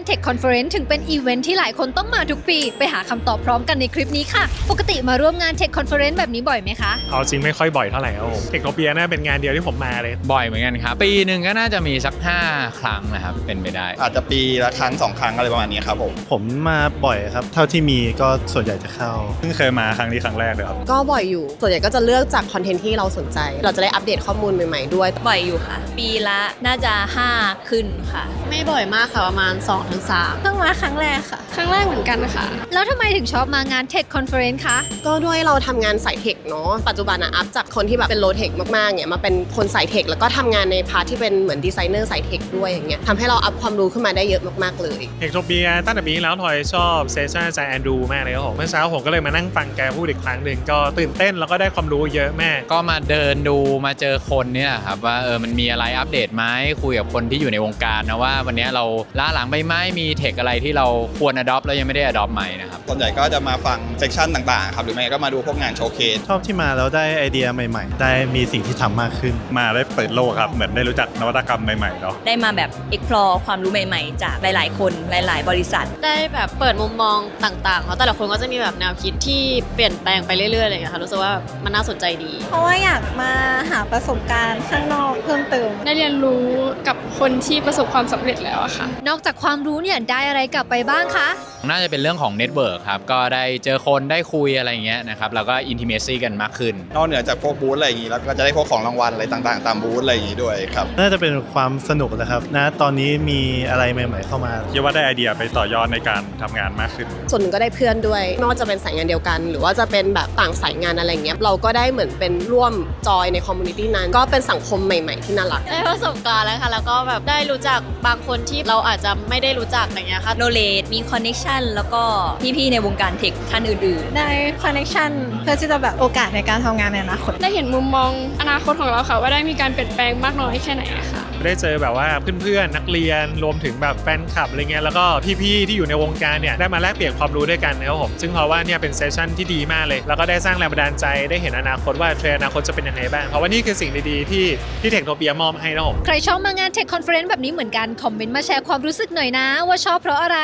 าน Tech Conference ถึงเป็นอีเวนท์ที่หลายคนต้องมาทุกปี ไปหาคำตอบพร้อมกันในคลิปนี้ค่ะ ปกติมาร่วมงาน Tech Conference แบบนี้บ่อยไหมคะ เอาจริงไม่ค่อยบ่อยเท่าไหร่ครับผมเทคโนเปียน่าเป็นงานเดียวที่ผมมาเลย บ่อยเหมือนกันครับ ปีหนึ่งก็น่าจะมีสัก 5 ครั้งนะครับ เป็นไปได้ อาจจะปีละครั้งสองครั้งอะไรประมาณนี้ครับผม ผมมาบ่อยครับ เท่าที่มีก็ส่วนใหญ่จะเข้า เพิ่งเคยมาครั้งนี้ครั้งแรกเลยครับ ก็บ่อยอยู่ ส่วนใหญ่ก็จะเลือกจากคอนเทนต์ที่เราสนใจ เราจะได้อัปเดตข้อมูลใหม่ๆด้วย บ่อยอยู่ค่ะ ปีละน่าจะ 5 ขึ้นค่ะ ไม่บ่อยมากค่ะประมาณ2-3เพิ่งมาครั้งแรกค่ะ ครั้งแรกเหมือนกันค่ะ แล้วทำไมถึงชอบมางาน Tech Conference คะก็ด้วยเราทำงานสายเทคเนาะปัจจุบันอะอัพจากคนที่แบบเป็นโลเทคมากๆเนี่ยมาเป็นคนสายเทคแล้วก็ทำงานในพาร์ทที่เป็นเหมือนดีไซเนอร์สายเทคด้วยอย่างเงี้ยทำให้เราอัพความรู้ขึ้นมาได้เยอะมากๆเลยเทคโนเปียตั้งแต่ปีที่แล้วทอยชอบเซสชั่นอาจารย์แอนดรูมากเลยครับผมเมื่อเช้าผมก็เลยมานั่งฟังแกพูดอีกครั้งหนึ่งก็ตื่นเต้นแล้วก็ได้ความรู้เยอะมาก ก็มาเดินดูมาเจอคนเนี่ยครับว่าเออมันมีอะไรอัปเดตไหมคุยกับคนที่อยู่ในวงการนะว่าวันนี้เราล้าหลังไปไหมมีเทคอะไรที่เราควร adopt แล้วยังไม่ได้ adopt ไหมนะครับส่วนใหญ่ก็จะมาฟังเซสชันต่างๆครับหรือไม่ก็มาดูพวกงานโชว์เคสชอบที่มาแล้วได้ไอเดียใหม่ๆ ได้มีสิ่งที่ทำมากขึ้น มาได้เปิดโลกครับ เหมือนได้รู้จักนวัตกรรมใหม่ๆเนาะได้มาแบบ explore ความรู้ใหม่ๆ จากหลาย ๆ คนหลาย ๆ บริษัท ได้แบบเปิดมุมมองต่างๆ เพราะแต่ละคนก็จะมีแบบแนวคิดที่เปลี่ยนแปลงไปเรื่อยๆอะไรอย่างเงี้ยค่ะรู้สึกว่าแบบมันน่าสนใจดี เพราะว่าอยากมาหาประสบการณ์ข้างนอกเพิ่มเติม ได้เรียนรู้กับคนที่ประสบความสำเร็จแล้วอะค่ะ นอกจากความรู้เนี่ยได้อะไรกลับไปบ้างคะ น่าจะเป็นเรื่องของเน็ตเวิร์กครับ ก็ได้เจอคนได้คุยอะไรอย่างเงี้ยนะครับ แล้วก็อินทิเมซีกันมากขึ้น นอกเหนือจากพวกบูธอะไรอย่างนี้แล้วก็จะได้พวกของรางวัลอะไรต่างๆ ตามบูธอะไรอย่างนี้ด้วยครับ น่าจะเป็นความสนุกนะครับนะตอนนี้มีอะไรใหม่ ๆ เข้ามาคิดว่าได้ไอเดียไปต่อยอดในการทำงานมากขึ้น ส่วนหนึ่งก็ได้เพื่อนด้วยไม่ว่าจะเป็นสายงานเดียวกัน หรือว่าจะเป็นแบบต่างสายงานอะไรเงี้ยเราก็ได้เหมือนเป็นร่วมจอยในคอมมูนิตี้นั้น ก็เป็นสังคมใหม่ ๆ ที่น่ารัก ได้ประสบการณ์แล้วค่ะ แล้วก็แบบได้รู้จักบางคนที่เราอาจจะไม่ได้รู้จักอย่างเงี้ยค่ะ knowledge มี connection แล้วก็พี่ๆในวงการเทคท่านอื่นๆได้คอนเน c t ชันเพื่อที่จะแบบโอกาสในการทำงานในอนาคต ได้เห็นมุมมองอนาคตของเราค่ะ ว่าได้มีการเปลี่ยนแปลงมากน้อยแค่ไหนอะค่ะ ได้เจอแบบว่าเพื่อนๆนักเรียนรวมถึงแบบแฟนคลับอะไรเงี้ยแล้วก็พี่ๆที่อยู่ในวงการเนี่ยได้มาแลกเปลี่ยนความรู้ด้วยกันนะครับผมซึ่งเพราะว่าเนี่ยเป็นเซสชั่นที่ดีมากเลย แล้วก็ได้สร้างแรงบันดาลใจได้เห็นอนาคตว่าเทรนด์อนาคตจะเป็นยังไงบ้างเพราะว่านี่คือสิ่งดีๆที่ที่เทคโนเปียมอบให้นะครับผมใครชอบมางานเทคคอนเฟอเรนซ์แบบนี้เหมือนกันคอมเมนต์มาแชร์ความรู้สึกหน่อยนะ ว่าชอบเพราะอะไร